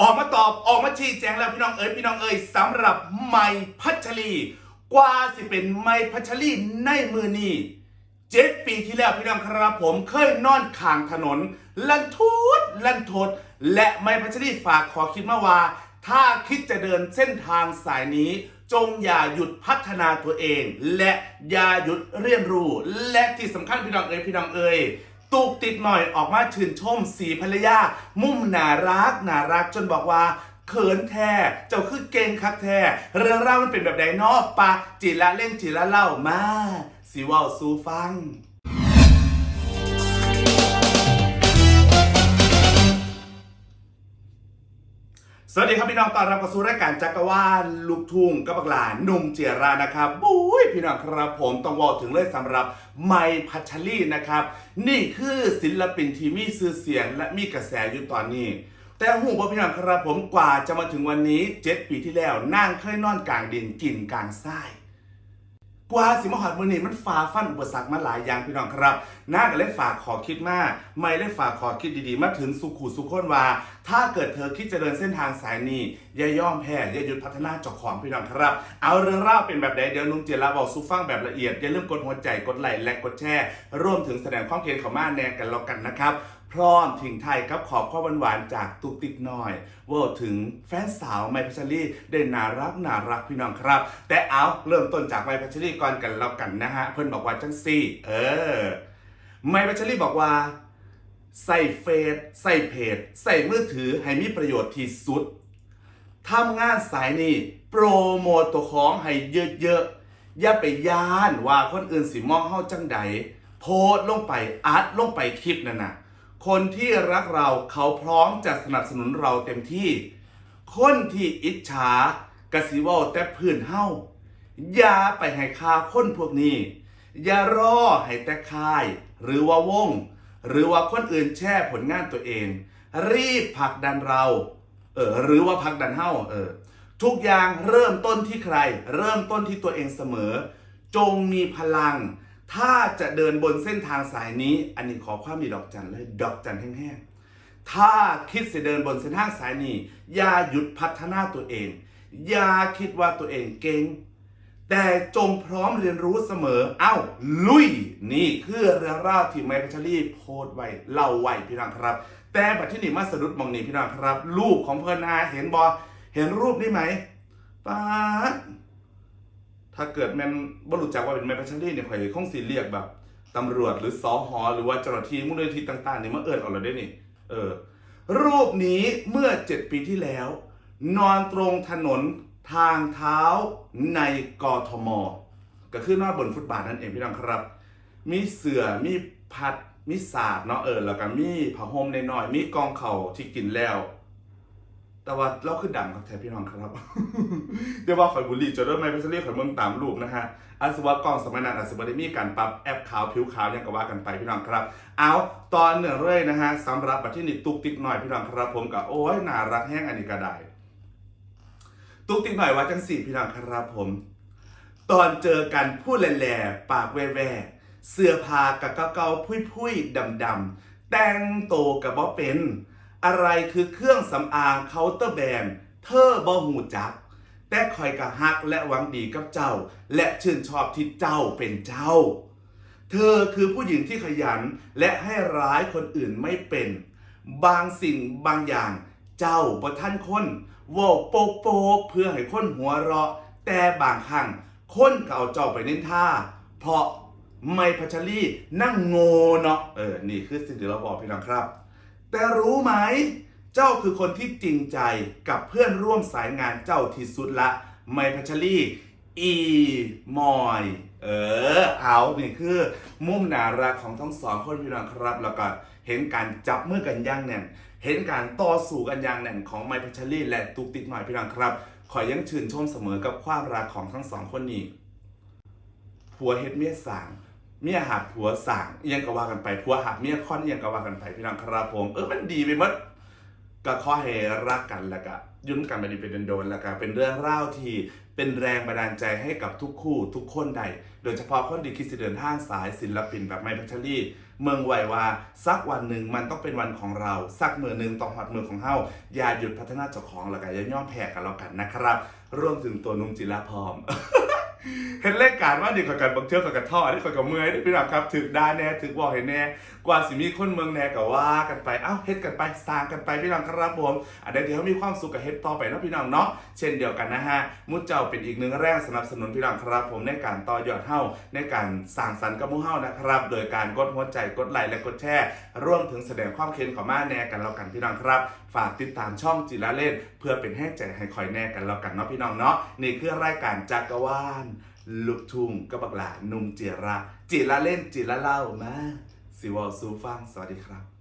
ออกมาตอบออกมาชี้แจงแล้วพี่น้องเอ๋ยพี่น้องเอ๋ยสำหรับไม้พัชรี กว่าสิเป็นไม้พัชรีในมือนี้เจ็ดปีที่แล้วพี่น้องครับผมเคยนอนข้างถนน ลันทุดลันทดและไม้พัชรีฝากขอคิดมาว่า ถ้าคิดจะเดินเส้นทางสายนี้ จงอย่าหยุดพัฒนาตัวเอง และอย่าหยุดเรียนรู้ และที่สำคัญพี่น้องเอ๋ยพี่น้องเอ๋ย ตุกติดหน่อยออกมาชื่นชมสีภรรยา มุ่มน่ารักน่ารักจนบอกว่าเขินแท้ เจ้าคือเก่งคักแท้ เรื่องราวมันเป็นแบบไดเนอปะจิละเล่นจิละเล่ามา สิว่าสู่ฟัง สวัสดีครับพี่น้องตอนรับเข้าสู่รายการจักรวาลลูกทุ่งกับบักหลานหนุ่มเจียรานะครับบุ้ยพี่น้องครับผมต้องบอกถึงเลยสำหรับไมพัชรีนะครับ นี่คือศิลปินที่มีชื่อเสียงและมีกระแสอยู่ตอนนี้ แต่หูบ่พี่น้องครับผมกว่าจะมาถึงวันนี้7ปีที่แล้วนั่งเคยนอนกลางดินกินกลางทราย กว่าสิมหอดมือนี่มันฝ่าฟันอุปสรรคมาหลายอย่างพี่น้องครับน่าก็เลยฝากขอคิดมาก ไม่ได้ฝากขอคิดดีๆ มาถึงสุขุสุขคนว่า ถ้าเกิดเธอคิดจะเดินเส้นทางสายนี้อย่าย่อมแพ้อย่าหยุดพัฒนาเจ้าของพี่น้องครับ เอาเรื่องราวเป็นแบบใดเดี๋ยวนุ่งเจยราบอกสู้ฟังแบบละเอียดอย่าลืมกดหัวใจกดไลค์และกดแชร์ร่วมถึงแสดงความเห็นเของมาแนกันแล้วกันนะครับ พร้อมถึงไทยครับขอบข้อหวานๆจากตุกติกน้อยเว่าถึงแฟนสาวไมค์พัชรีได้น่ารักน่ารักพี่น้องครับ แต่เอาเริ่มต้นจากไมค์พัชรีก่อนกันแล้วกันนะฮะ เพื่อนบอกว่าจังซี่ เออไมค์พัชรีบอกว่า ใส่เฟซใส่เพจ ใส่มือถือให้มีประโยชน์ที่สุดทำงานสายนี้โปรโมตตัวของให้เยอะๆอย่าไปย่านว่าคนอื่นสิมองเฮาจังใดโพสลงไปอัดลงไปคลิปนั่นน่ะ คนที่รักเราเขาพร้อมจะสนับสนุนเราเต็มที่ คนที่อิจฉากะสิว่าแต่พื้นเฮาอย่าไปให้ค่าคนพวกนี้ อย่ารอให้แต่ค่าย หรือว่าวง หรือว่าคนอื่นแช่ผลงานตัวเอง รีบผลักดันเราเออหรือว่าผลักดันเฮาเออทุกอย่างเริ่มต้นที่ใคร เริ่มต้นที่ตัวเองเสมอ จงมีพลัง ถ้าจะเดินบนเส้นทางสายนี้ อันนี้ขอความดีดอกจันเลยดอกจันแห้งๆ ถ้าคิดจะเดินบนเส้นทางสายนี้ อย่าหยุดพัฒนาตัวเอง อย่าคิดว่าตัวเองเก่ง แต่จงพร้อมเรียนรู้เสมอ เอ้า ลุย นี่คือเรื่องราวที่ไมค์พัชรีโพสไว้เล่าไว้พี่น้องครับ แต่บัดที่นี่มาสะดุดมองนี่พี่น้องครับ รูปของเพื่อนอาเห็นบอเห็นรูปนี้ไหมป๊า ถ้าเกิดแมนบ่รู้จักว่าเป็นไมค์พัชรีเนี่ยข่อยคงสิเรียกแบบตำรวจหรือสอหอหรือว่าเจ้าหน้าที่มูลนิธิต่างๆเนี่ยมาเอิญออกแล้วได้นี่ เออ รูปนี้เมื่อ7ปีที่แล้ว นอนตรงถนนทางเท้าในกทม ก็คือน้าบนฟุตบาทนั่นเองพี่น้องครับ มีเสือมีพัดมีสาดเนาะเออแล้วก็มีผ้าห่มน้อยๆมีกองเข่าที่กินแล้ว แต่ว่าเราคือดังครับแทนพี่น้องครับ เดี๋ยวว่าข่อยบุหรี่จะเริ่มไม่ไปเรียข่อยเมืองตามรูปนะฮะอาสวะกล้องสมัยนั้นอาสวะได้มีการปรับแอปขาวผิวขาวยังก็ว่ากันไปพี่น้องครับ เอาตอนหนึ่งเลยนะฮะสำหรับบัตรที่นี่ตุกติกหน่อยพี่น้องครับผมกับโอ้ยน่ารักแห้งอันนี้ก็ได้ตุกติกหน่อยว่าจังสี่พี่น้องครับผม ตอนเจอกันพูดแหล่ๆปากแว่ๆเสื้อผ้ากับเกาๆพุยๆดำๆแต่งโตกับบ่เป็น อะไรคือเครื่องสำอางเคาน์เตอร์แบรนด์เธอบ่หูจัก แต่คอยกะฮักและหวังดีกับเจ้า และชื่นชอบที่เจ้าเป็นเจ้า เธอคือผู้หญิงที่ขยันและให้ร้ายคนอื่นไม่เป็น บางสิ่งบางอย่างเจ้าบ่ท่านคนว่าโปกโปกเพื่อให้คนหัวเราะ แต่บางครั้งคนก็เอาเจ้าไปเน้นท่า เพราะไม่พัชรีนั่งโง่เนาะเออ นี่คือสิ่งที่เราบอกพี่น้องครับ แต่รู้ไหม เจ้าคือคนที่จริงใจกับเพื่อนร่วมสายงานเจ้าที่สุดละ ไมพัชรีอีมอย เออ เอานี่คือมุมน่ารักของทั้งสองคนพี่น้องครับ แล้วก็เห็นการจับมือกันย่างแน่น เห็นการต่อสู้กันย่างแน่นของไมพัชรีและตุกติกหน่อยพี่น้องครับ ขอยังชื่นชมเสมอกับความรักของทั้งสองคนนี้ผัวเฮ็ดเมียสาง เมียหักผัวสั่งเอียงก็ว่ากันไปผัวหักเมียค่อนเอียงก็ว่ากันไปพี่น้องครับผมเออมันดีไปหมดก็ขอให้รักกันแล้วก็ยุ่นกันมาดีเป็นโดนๆแล้วก็เป็นเรื่องเล่าที่เป็นแรงบันดาลใจให้กับทุกคู่ทุกคนใด โดยเฉพาะคนดีคิดสิเดินทางสายศิลปินแบบไมค์พัชรีเมืองไวว่าสักวันหนึ่งมันต้องเป็นวันของเรา สักมือหนึ่งต้องหอดมือของเฮาอย่าหยุดพัฒนาเจ้าของแล้วก็อย่าย่อมแพ้กันแล้วกันนะครับรวมถึงตัวนุ่มจิราพร้อม เห็นเลขการว่าดีกว่ากันบังเทือกกับกระท่อนี่กว่ากับเมื่อยนี่พี่น้องครับถึกด้แน่ถึกบอกให้แน่กว่าสิมีคนเมืองแน่ก็ว่ากันไปเอ้าเฮ็ดกันไปสร้างกันไปพี่น้องครับผมอันใดที่เขามีความสุขกับเฮ็ดต่อไปนะพี่น้องเนาะเช่นเดียวกันนะฮะมุดเจ้าเป็นอีกหนึ่งแรงสนับสนุนพี่น้องครับผมในการต่อยอดเฮ้าในการสร้างสรรค์กับมู่เฮ้านะครับ โดยการกดหัวใจกดไลค์และกดแชร์ร่วมถึงแสดงความเค็นของมาแน่กันแล้วกันพี่น้องครับ ฝากติดตามช่องจิระเล่น เพื่อเป็นให้ใจให้คอยแน่กันแล้วกันเนาะพี่น้องเนาะนี่คือรายการจักรวาล ลูกทุ่งก็บักหลานุ่มเจียระจิระเล่นจิระเล่ามาสิวอลซูฟังสวัสดีครับ